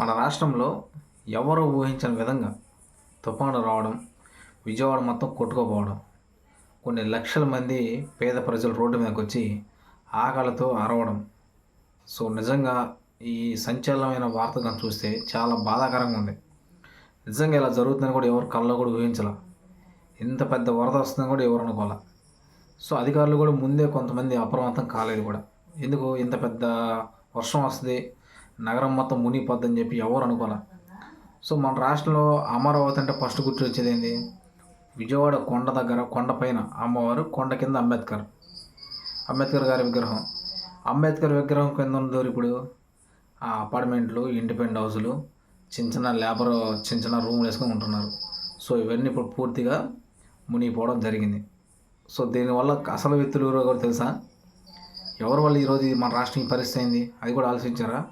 మన రాష్ట్రంలో ఎవరు ఊహించని విధంగా తుఫాను రావడం విజయవాడ మొత్తం కొట్టుకోపోవడం కొన్ని లక్షల మంది పేద ప్రజలు రోడ్డు మీదకి వచ్చి ఆకలితో అరవడం. సో నిజంగా ఈ సంచలనమైన వార్త కనుక చూస్తే చాలా బాధాకరంగా ఉంది. నిజంగా ఇలా జరుగుతుందని కూడా ఎవరు కళ్ళలో కూడా ఊహించాల. ఇంత పెద్ద వరద వస్తుందని కూడా ఎవరు అనుకోవాలా? సో అధికారులు కూడా ముందే కొంతమంది అప్రమత్తం కాలేదు కూడా. ఎందుకు? ఇంత పెద్ద వర్షం వస్తుంది నగరం మొత్తం మునిగిపోద్దని చెప్పి ఎవరు అనుకోలే. సో మన రాష్ట్రంలో అమరావతి అంటే ఫస్ట్ గుర్తు వచ్చేది ఏంది? విజయవాడ కొండ దగ్గర కొండ పైన అమ్మవారు కొండ కింద అంబేద్కర్. అంబేద్కర్ గారి విగ్రహం. అంబేద్కర్ విగ్రహం కింద ఉన్నది ఇప్పుడు? ఆ అపార్ట్మెంట్లు ఇండిపెండెంట్ హౌసులు చిన్న చిన్న లేబర్ చిన్న చిన్న రూమ్లు వేసుకొని ఉంటున్నారు. సో ఇవన్నీ ఇప్పుడు పూర్తిగా మునిగిపోవడం జరిగింది. సో దీనివల్ల అసలు వ్యక్తులు ఎవరో తెలుసా? ఎవరి వల్ల ఈరోజు మన రాష్ట్రం పరిస్థితి అయింది? అది కూడా ఆలోచించారా?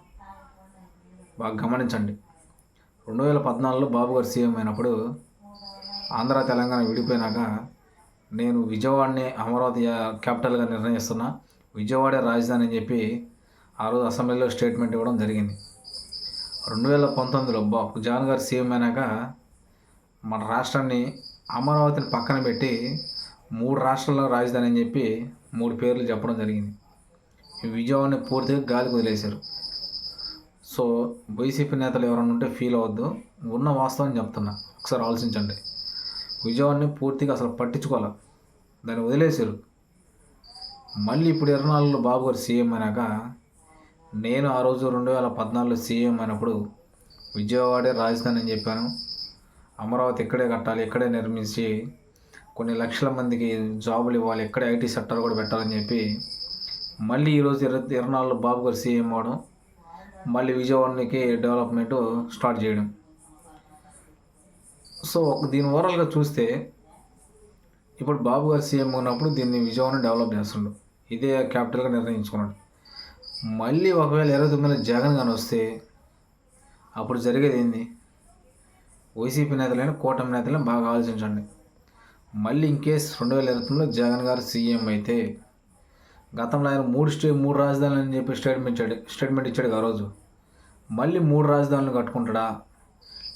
బాగా గమనించండి. రెండు వేల పద్నాలుగులో బాబు గారు సీఎం అయినప్పుడు ఆంధ్ర తెలంగాణ విడిపోయినాక నేను విజయవాడని అమరావతి క్యాపిటల్గా నిర్ణయిస్తున్నా విజయవాడే రాజధాని అని చెప్పి ఆ రోజు అసెంబ్లీలో స్టేట్మెంట్ ఇవ్వడం జరిగింది. రెండు వేల పంతొమ్మిదిలో బాబు జాన్ గారు సీఎం అయినాక మన రాష్ట్రాన్ని అమరావతిని పక్కన పెట్టి మూడు రాష్ట్రాల్లో రాజధాని అని చెప్పి మూడు పేర్లు చెప్పడం జరిగింది. ఈ విజయవాడని పూర్తిగా గాలికి వదిలేశారు. సో వైసీపీ నేతలు ఎవరైనా ఉంటే ఫీల్ అవ్వద్దు. ఉన్న వాస్తవం చెప్తున్నా. ఒకసారి ఆలోచించండి. విజయవాడని పూర్తిగా అసలు పట్టించుకోవాలి? దాన్ని వదిలేశారు. మళ్ళీ ఇప్పుడు ఇరవై బాబు గారు సీఎం అయినాక నేను ఆ రోజు రెండు వేల పద్నాలుగులో సీఎం అయినప్పుడు విజయవాడే రాజధాని అని చెప్పాను. అమరావతి ఇక్కడే కట్టాలి ఇక్కడే నిర్మించి కొన్ని లక్షల మందికి జాబులు ఇవ్వాలి ఇక్కడే ఐటీ సెక్టర్ కూడా పెట్టాలని చెప్పి మళ్ళీ ఈరోజు ఇరవై ఇరవై నాలుగులో బాబు గారు సీఎం అవడం మళ్ళీ విజయవాడకి డెవలప్మెంట్ స్టార్ట్ చేయడం. సో ఒక దీని ఓవరాల్గా చూస్తే ఇప్పుడు బాబు గారు సీఎం ఉన్నప్పుడు దీన్ని విజయవాడని డెవలప్ చేస్తుండు. ఇదే క్యాపిటల్గా నిర్ణయించుకున్నాడు. మళ్ళీ ఒకవేళ ఇరవై తొమ్మిదిలో జగన్ కానీ వస్తే అప్పుడు జరిగేది ఏంది? వైసీపీ నేతలైన కూటమి నేతలను బాగా ఆలోచించండి. మళ్ళీ ఇన్ కేసు రెండు వేల ఇరవై తొమ్మిదిలో జగన్ గారు సీఎం అయితే గతంలో ఆయన మూడు స్టే మూడు రాజధానులు అని చెప్పి స్టేట్మెంట్ ఇచ్చాడు స్టేట్మెంట్ ఇచ్చాడు ఆ రోజు. మళ్ళీ మూడు రాజధానులు కట్టుకుంటాడా?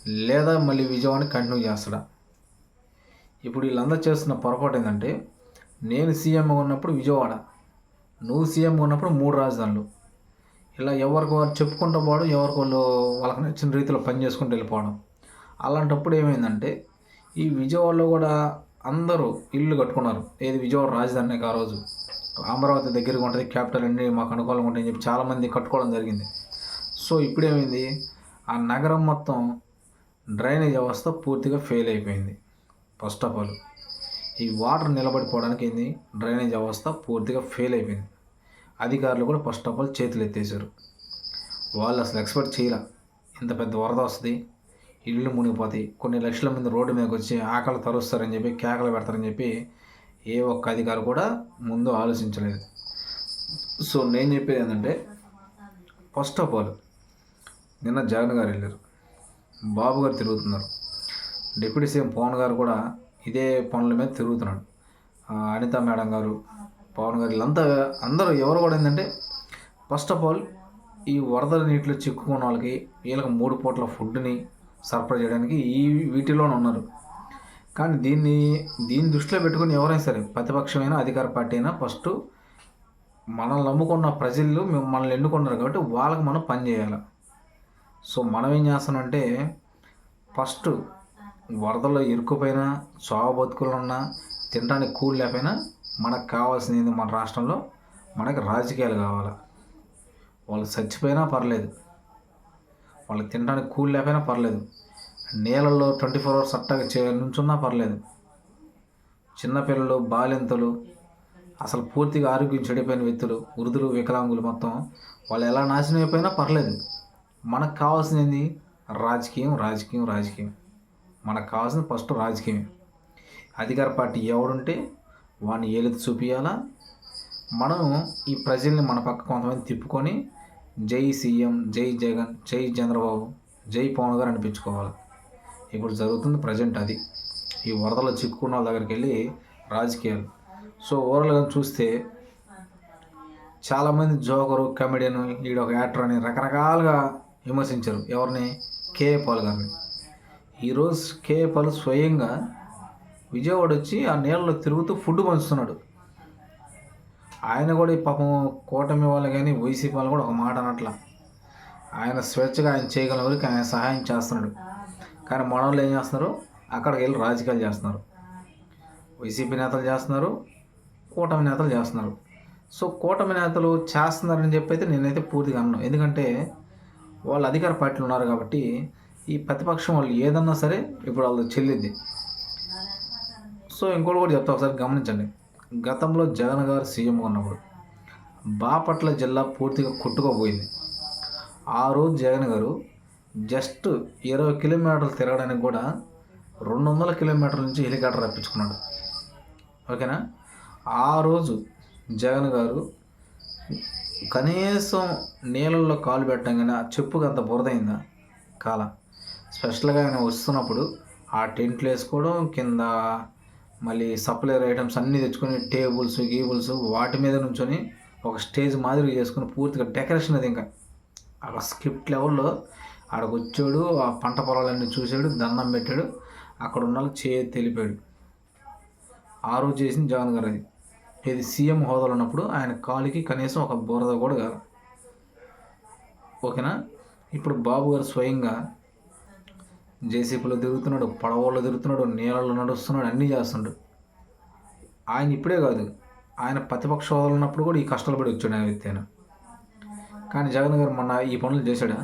లేదా మళ్ళీ విజయవాడని కంటిన్యూ చేస్తాడా? ఇప్పుడు వీళ్ళందరూ చేస్తున్న పొరపాటు ఏంటంటే నేను సీఎం ఉన్నప్పుడు విజయవాడ నువ్వు సీఎం ఉన్నప్పుడు మూడు రాజధానులు. ఇలా ఎవరికి వారు చెప్పుకుంటూ పోవడం ఎవరికి వాళ్ళు వాళ్ళకి నచ్చిన రీతిలో పని చేసుకుంటూ వెళ్ళిపోవడం. అలాంటప్పుడు ఏమైందంటే ఈ విజయవాడలో కూడా అందరూ ఇల్లు కట్టుకున్నారు. ఏది విజయవాడ రాజధాని ఆ రోజు. అమరావతి దగ్గరగా ఉంటుంది క్యాపిటల్ అన్ని మాకు అనుకూలంగా ఉంటాయని చెప్పి చాలామంది కట్టుకోవడం జరిగింది. సో ఇప్పుడేమైంది? ఆ నగరం మొత్తం డ్రైనేజ్ వ్యవస్థ పూర్తిగా ఫెయిల్ అయిపోయింది. ఫస్ట్ ఆఫ్ ఆల్ ఈ వాటర్ నిలబడిపోవడానికి ఏంది? డ్రైనేజ్ వ్యవస్థ పూర్తిగా ఫెయిల్ అయిపోయింది. అధికారులు కూడా ఫస్ట్ ఆఫ్ ఆల్ చేతులు ఎత్తేసారు. వాళ్ళు అసలు ఎక్స్పెక్ట్ చేయలే. ఇంత పెద్ద వరద వస్తుంది ఇల్లు మునిగిపోతాయి కొన్ని లక్షల మంది రోడ్డు మీదకి వచ్చి ఆకలి తరుస్తారని చెప్పి కేకలు పెడతారని చెప్పి ఏ ఒక్క అధికారి కూడా ముందు ఆలోచించలేదు. సో నేను చెప్పేది ఏంటంటే ఫస్ట్ ఆఫ్ ఆల్ నిన్న జగన్ గారు వెళ్ళారు. బాబు గారు తిరుగుతున్నారు. డిప్యూటీ సీఎం పవన్ గారు కూడా ఇదే పనుల మీద తిరుగుతున్నాడు. అనిత మేడం గారు పవన్ గారు వీళ్ళంతా అందరూ ఎవరు కూడా ఏంటంటే ఫస్ట్ ఆఫ్ ఆల్ ఈ వరదల నీటిలో చిక్కుకున్న వాళ్ళకి వీళ్ళకి మూడు పూట్ల ఫుడ్ని సరఫరా చేయడానికి ఈ వీటిలోనే ఉన్నారు. కానీ దీన్ని దీన్ని దృష్టిలో పెట్టుకుని ఎవరైనా సరే ప్రతిపక్షమైన అధికార పార్టీ అయినా ఫస్ట్ మనల్ని నమ్ముకున్న ప్రజలు మేము మనల్ని ఎన్నుకున్నారు కాబట్టి వాళ్ళకి మనం పని చేయాలి. సో మనం ఏం చేస్తామంటే ఫస్ట్ వరదలో ఇరుక్కుపోయినా చావ బతుకులు ఉన్నా తినడానికి కూలి లేకపోయినా మనకు కావాల్సింది మన రాష్ట్రంలో? మనకి రాజకీయాలు కావాలి. వాళ్ళు చచ్చిపోయినా పర్లేదు. వాళ్ళకి తినడానికి కూలి లేకపోయినా పర్లేదు. నీళ్ళల్లో ట్వంటీ ఫోర్ అవర్స్ అట్టగా చే నుంచున్నా పర్లేదు. చిన్నపిల్లలు బాలింతలు అసలు పూర్తిగా ఆరోగ్యం చెడిపోయిన వ్యక్తులు వృద్ధులు వికలాంగులు మొత్తం వాళ్ళు ఎలా నాశనం అయిపోయినా పర్లేదు. మనకు కావాల్సింది రాజకీయం రాజకీయం రాజకీయం. మనకు కావాల్సింది ఫస్ట్ రాజకీయం అధికార పార్టీ ఎవడుంటే వాడిని ఏలెత్తి చూపించాలా మనం ఈ ప్రజల్ని మన పక్క కొంతమంది తిప్పుకొని జై సీఎం జై జగన్ జై చంద్రబాబు జై పవన్ గారు అనిపించుకోవాలి? ఇప్పుడు జరుగుతుంది ప్రజెంట్ అది. ఈ వరదలో చిక్కుకున్న వాళ్ళ దగ్గరికి వెళ్ళి రాజకీయాలు. సో ఓవరాల్గా చూస్తే చాలామంది జోకరు కమెడియన్ ఈడ ఒక యాక్టర్ అని రకరకాలుగా విమర్శించారు. ఎవరిని? కేఏ పాల్ గారిని. ఈరోజు కేఏ పాల్ స్వయంగా విజయవాడ వచ్చి ఆ నీళ్ళలో తిరుగుతూ ఫుడ్ పంచుతున్నాడు. ఆయన కూడా ఈ పాపం కూటమి వాళ్ళు కానీ వైసీపీ వాళ్ళు కూడా ఒక మాట అనట్ల. ఆయన స్వేచ్ఛగా ఆయన చేయగల వరకు ఆయన సహాయం చేస్తున్నాడు. కానీ మనోళ్ళు ఏం చేస్తున్నారు? అక్కడికి వెళ్ళి రాజకీయాలు చేస్తున్నారు. వైసీపీ నేతలు చేస్తున్నారు కూటమి నేతలు చేస్తున్నారు. సో కూటమి నేతలు చేస్తున్నారని చెప్పి అయితే నేనైతే పూర్తిగా అన్నాను ఎందుకంటే వాళ్ళు అధికార పార్టీలు ఉన్నారు కాబట్టి ఈ ప్రతిపక్షం వాళ్ళు ఏదన్నా సరే ఇప్పుడు వాళ్ళు చెల్లిద్ది. సో ఇంకోటి కూడా చెప్తా ఒకసారి గమనించండి. గతంలో జగన్ గారు సీఎం ఉన్నప్పుడు బాపట్ల జిల్లా పూర్తిగా కొట్టుకోపోయింది. ఆ రోజు జగన్ గారు జస్ట్ ఇరవై కిలోమీటర్లు తిరగడానికి కూడా రెండు వందల కిలోమీటర్ల నుంచి హెలికాప్టర్ రప్పించుకున్నాడు. ఓకేనా? ఆ రోజు జగన్ గారు కనీసం నీళ్ళల్లో కాలు పెట్టంగానే ఆ చెప్పుకి అంత బురదైందా కాల. స్పెషల్గా ఆయన వస్తున్నప్పుడు ఆ టెంట్లు వేసుకోవడం కింద మళ్ళీ సప్లైర్ ఐటమ్స్ అన్నీ తెచ్చుకొని టేబుల్స్ గీబుల్స్ వాటి మీద నుంచొని ఒక స్టేజ్ మాదిరి చేసుకుని పూర్తిగా డెకరేషన్ అది ఇంకా. ఆ స్క్రిప్ట్ లెవెల్లో ఆడకు వచ్చాడు ఆ పంట పొలాలన్నీ చూశాడు దండం పెట్టాడు అక్కడ ఉన్న వాళ్ళు చేతి తెలిపాడు ఆ రోజు చేసిన జగన్ గారు అది. ఇది సీఎం హోదాలో ఉన్నప్పుడు ఆయన కాలికి కనీసం ఒక బురద కూడా కాదు ఓకేనా? ఇప్పుడు బాబు గారు స్వయంగా జేసీపీలో తిరుగుతున్నాడు పడవల్లో తిరుగుతున్నాడు నీళ్ళలో నడుస్తున్నాడు అన్నీ చేస్తున్నాడు ఆయన ఇప్పుడే కాదు ఆయన ప్రతిపక్ష హోదాలో ఉన్నప్పుడు కూడా ఈ కష్టాలు పడి వచ్చాడు ఆయన వ్యక్తి ఆయన. కానీ జగన్ గారు మొన్న ఈ పనులు చేశాడా?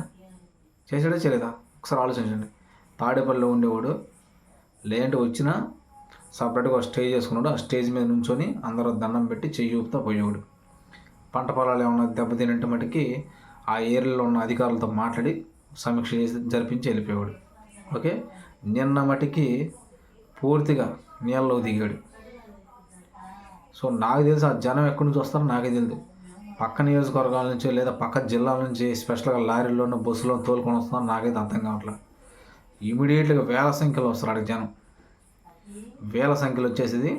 చేశాడా చేయలేదా? ఒకసారి ఆలోచించండి. తాడేపల్లిలో ఉండేవాడు. లేదంటే వచ్చినా సపరేట్గా ఒక స్టేజ్ చేసుకున్నాడు ఆ స్టేజ్ మీద నుంచొని అందరూ దండం పెట్టి చెయ్యి ఊపుతా పోయేవాడు. పంట పొలాలు ఏమన్నా దెబ్బతినంటే మటుకి ఆ ఏరియాలో ఉన్న అధికారులతో మాట్లాడి సమీక్ష చేసి జరిపించి వెళ్ళిపోయేవాడు. ఓకే? నిన్న మటుకి పూర్తిగా నీళ్ళలో దిగాడు. సో నాకు తెలిసి ఆ జనం ఎక్కడి నుంచి వస్తారో నాకే తెలియదు పక్క నియోజకవర్గాల నుంచి లేదా పక్క జిల్లాల నుంచి స్పెషల్గా లారీలోనూ బస్సులో తోలుకొని వస్తున్నారు. నాకైతే అర్థం కావట్లేదు. ఇమీడియట్గా వేల సంఖ్యలో వస్తారు అక్కడికి జనం. వేల సంఖ్యలో వచ్చేసేది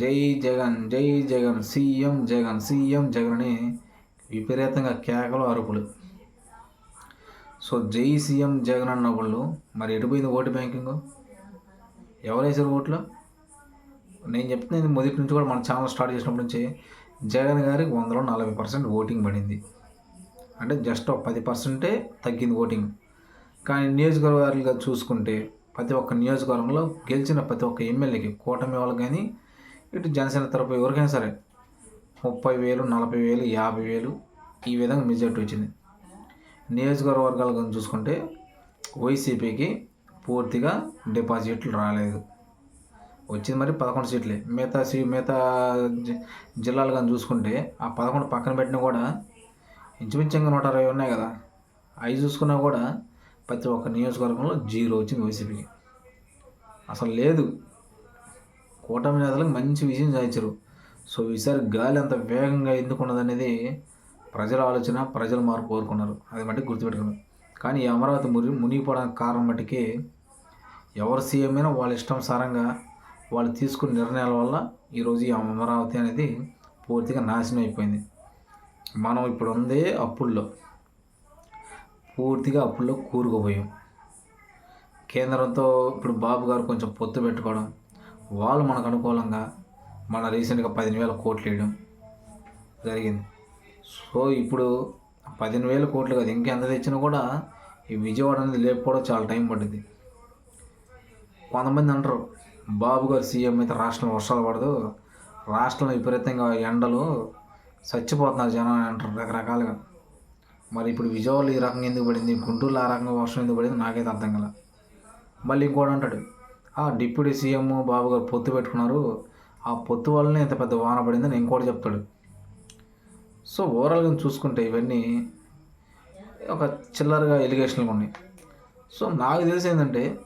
జై జగన్ జై జగన్ సీఎం జగన్ సీఎం జగన్ అని విపరీతంగా కేకలు అరుపులు. సో జై సీఎం జగన్ అన్న వాళ్ళు మరి ఎటుపోయింది ఓటు బ్యాంకింగ్? ఎవరు వేసారు ఓట్లు? నేను చెప్తున్నది మొదటి నుంచి కూడా మన ఛానల్ స్టార్ట్ చేసినప్పటి నుంచి జగన్ గారికి వందలో నలభై పర్సెంట్ ఓటింగ్ పడింది. అంటే జస్ట్ ఒక పది పర్సెంటే తగ్గింది ఓటింగ్. కానీ నియోజకవర్గాలుగా చూసుకుంటే ప్రతి ఒక్క నియోజకవర్గంలో గెలిచిన ప్రతి ఒక్క ఎమ్మెల్యేకి కూటమి వాళ్ళకి కానీ ఇటు జనసేన తరపు ఎవరికైనా సరే ముప్పై వేలు నలభై వేలు యాభై వేలు ఈ విధంగా మెజార్టీ వచ్చింది. నియోజకవర్గాలు కానీ చూసుకుంటే వైసీపీకి పూర్తిగా డిపాజిట్లు రాలేదు. వచ్చింది మరి పదకొండు సీట్లే. మిగతా సీ మిగతా జిల్లాలు కానీ చూసుకుంటే ఆ పదకొండు పక్కన పెట్టినా కూడా ఇంచుమించుగా నూట అరవై ఉన్నాయి కదా. అవి చూసుకున్నా కూడా ప్రతి ఒక్క నియోజకవర్గంలో జీరో వచ్చింది వైసీపీకి అసలు లేదు. కూటమి నేతలకు మంచి విజయం సాధించరు. సో ఈసారి గాలి అంత వేగంగా ఎందుకు ఉన్నదనేది ప్రజల ఆలోచన ప్రజలు మార్పు కోరుకున్నారు. అది మట్టి గుర్తుపెట్టుకున్నారు కానీ ఈ అమరావతి మురి మునిగిపోవడానికి కారణం మట్టికి ఎవరు సీఎం అయినా వాళ్ళ ఇష్టం సారంగా వాళ్ళు తీసుకున్న నిర్ణయాల వల్ల ఈరోజు ఈ అమరావతి అనేది పూర్తిగా నాశనం అయిపోయింది. మనం ఇప్పుడు ఉందే అప్పుల్లో పూర్తిగా అప్పుల్లో కూరుకుపోయాం. కేంద్రంతో ఇప్పుడు బాబు గారు కొంచెం పొత్తు పెట్టుకోవడం వాళ్ళు మనకు అనుకూలంగా మన రీసెంట్గా పదిహేను వేల కోట్లు వేయడం జరిగింది. సో ఇప్పుడు పదిహేను వేల కోట్లు కాదు ఇంకెంత తెచ్చినా కూడా ఈ విజయవాడ అనేది లేకపోవడం చాలా టైం పడుతుంది కొంతమంది అంటారు బాబు గారు సీఎం అయితే రాష్ట్రంలో వర్షాలు పడదు. రాష్ట్రంలో విపరీతంగా ఎండలు చచ్చిపోతున్నారు జనం అంటారు రకరకాలుగా. మరి ఇప్పుడు విజయవాడలో ఈ రకంగా ఎందుకు పడింది? గుంటూరులో ఆ రకంగా వర్షం ఎందుకు పడింది? నాకైతే అర్థం కల. మళ్ళీ ఇంకోటి అంటాడు. ఆ డిప్యూటీ సీఎం బాబు గారు పొత్తు పెట్టుకున్నారు. ఆ పొత్తు వల్లనే ఇంత పెద్ద వాన పడిందని ఇంకోటి చెప్తాడు. సో ఓవరాల్గా చూసుకుంటే ఇవన్నీ ఒక చిల్లరగా ఎలిగేషన్లు ఉన్నాయి. సో నాకు తెలిసి ఏంటంటే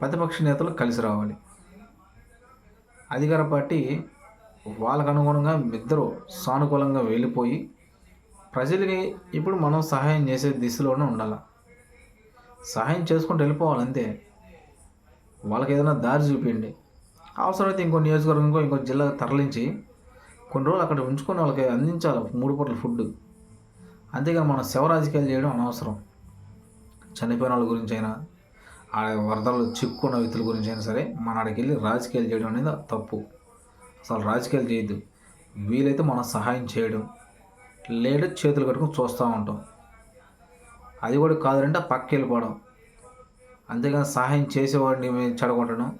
ప్రతిపక్ష నేతలు కలిసి రావాలి. అధికార పార్టీ వాళ్ళకు అనుగుణంగా ఇద్దరు సానుకూలంగా వెళ్ళిపోయి ప్రజలకి ఇప్పుడు మనం సహాయం చేసే దిశలోనే ఉండాలి. సహాయం చేసుకుంటూ వెళ్ళిపోవాలి అంతే వాళ్ళకి ఏదైనా దారి చూపించండి అవసరమైతే ఇంకో నియోజకవర్గంకో ఇంకో ఇంకో జిల్లా తరలించి కొన్ని రోజులు అక్కడ ఉంచుకొని వాళ్ళకి అందించాలి మూడు పూటల ఫుడ్ అంతేగాని మనం శవ రాజకీయాలు చేయడం అనవసరం. చనిపోయిన వాళ్ళ గురించి అయినా ఆ వరదలు చిక్కున్న వ్యక్తుల గురించి అయినా సరే మన ఆడికి వెళ్ళి రాజకీయాలు చేయడం అనేది తప్పు. అసలు రాజకీయాలు చేయొద్దు. వీలైతే మనం సహాయం చేయడం. లేదా చేతులు కట్టుకొని చూస్తూ ఉంటాం. అది కూడా కాదంటే పక్క వెళ్ళిపోవడం. అంతేగాని సహాయం చేసేవాడిని మేము చెడగొట్టడం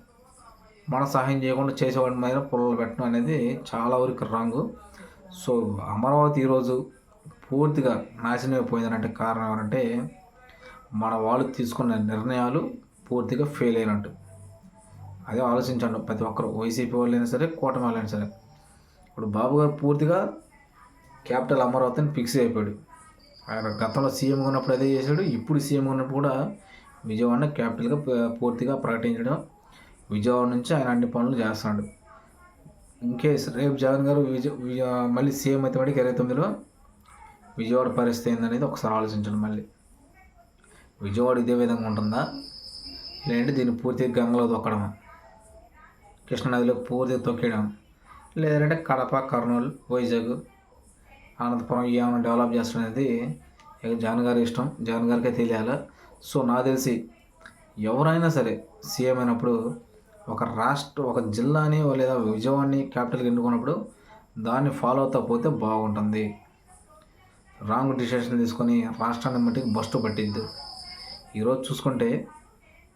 మన సహాయం చేయకుండా చేసేవాడి మీద పుల్లలు పెట్టడం అనేది చాలా వరకు రాంగ్ సో అమరావతి ఈరోజు పూర్తిగా నాశనం అయిపోయిందనంటే కారణం ఏమంటే మన వాళ్ళు తీసుకున్న నిర్ణయాలు పూర్తిగా ఫెయిల్ అయినట్టు. అదే ఆలోచించండి ప్రతి ఒక్కరు వైసీపీ వాళ్ళైనా సరే కూటమి వాళ్ళైనా సరే. ఇప్పుడు బాబు గారు పూర్తిగా క్యాపిటల్ అమరావతిని ఫిక్స్ అయిపోయాడు. ఆయన గతంలో సీఎం ఉన్నప్పుడు అదే చేశాడు ఇప్పుడు సీఎం ఉన్నప్పుడు కూడా విజయవాడ క్యాపిటల్గా పూర్తిగా ప్రకటించడం విజయవాడ నుంచి ఆయన అన్ని పనులు చేస్తున్నాడు ఇంకేస్ రేపు జగన్ గారు విజయ విజయ మళ్ళీ సీఎం అయితే వాడికి ఇరవై తొమ్మిదిలో విజయవాడ పరిస్థితి ఏందనేది ఒకసారి ఆలోచించండి మళ్ళీ. విజయవాడ ఇదే విధంగా ఉంటుందా? లేదంటే దీన్ని పూర్తిగా గంగలో తొక్కడమా? కృష్ణానదిలో పూర్తిగా తొక్కేయడం. లేదంటే కడప కర్నూలు వైజాగ్ అనంతపురం ఏమైనా డెవలప్ చేస్తాం అనేది ఇక గారి ఇష్టం. జాన్ గారికే తెలియాలి? సో నాకు తెలిసి ఎవరైనా సరే సీఎం అయినప్పుడు ఒక రాష్ట్ర ఒక జిల్లాని లేదా విజయవాడని క్యాపిటల్కి ఎన్నుకున్నప్పుడు దాన్ని ఫాలో అవుతా పోతే బాగుంటుంది. రాంగ్ డిసిషన్ తీసుకొని రాష్ట్రాన్ని మట్టికి బస్టు పట్టిద్దు. ఈరోజు చూసుకుంటే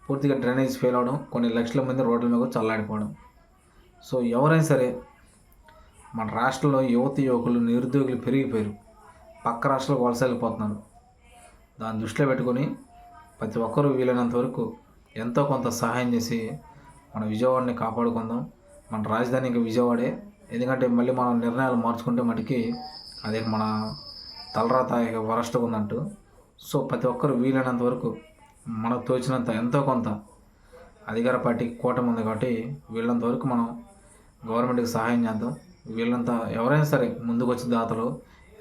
పూర్తిగా డ్రైనేజ్ ఫెయిల్ అవడం కొన్ని లక్షల మంది రోడ్ల మీద చల్లాడిపోవడం సో ఎవరైనా సరే మన రాష్ట్రంలో యువత యువకులు నిరుద్యోగులు పెరిగిపోయారు. పక్క రాష్ట్రాలకు వలస వెళ్ళిపోతున్నారు దాన్ని దృష్టిలో పెట్టుకొని ప్రతి ఒక్కరూ వీలైనంత వరకు ఎంతో కొంత సహాయం చేసి మన విజయవాడని కాపాడుకుందాం. మన రాజధాని ఇంకా విజయవాడే. ఎందుకంటే మళ్ళీ మనం నిర్ణయాలు మార్చుకుంటే మటుకి అదే మన తలరాత ఇక వరస్ట్గా ఉందంటూ. సో ప్రతి ఒక్కరు వీలైనంత వరకు మనకు తోచినంత ఎంతో కొంత అధికార పార్టీ కూటమి ఉంది కాబట్టి వీళ్ళంత వరకు మనం గవర్నమెంట్కి సహాయం చేద్దాం. వీళ్ళంతా ఎవరైనా సరే ముందుకు వచ్చిన దాతలు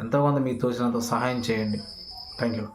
ఎంతో కొంత మీకు తోచినంత సహాయం చేయండి. Thank you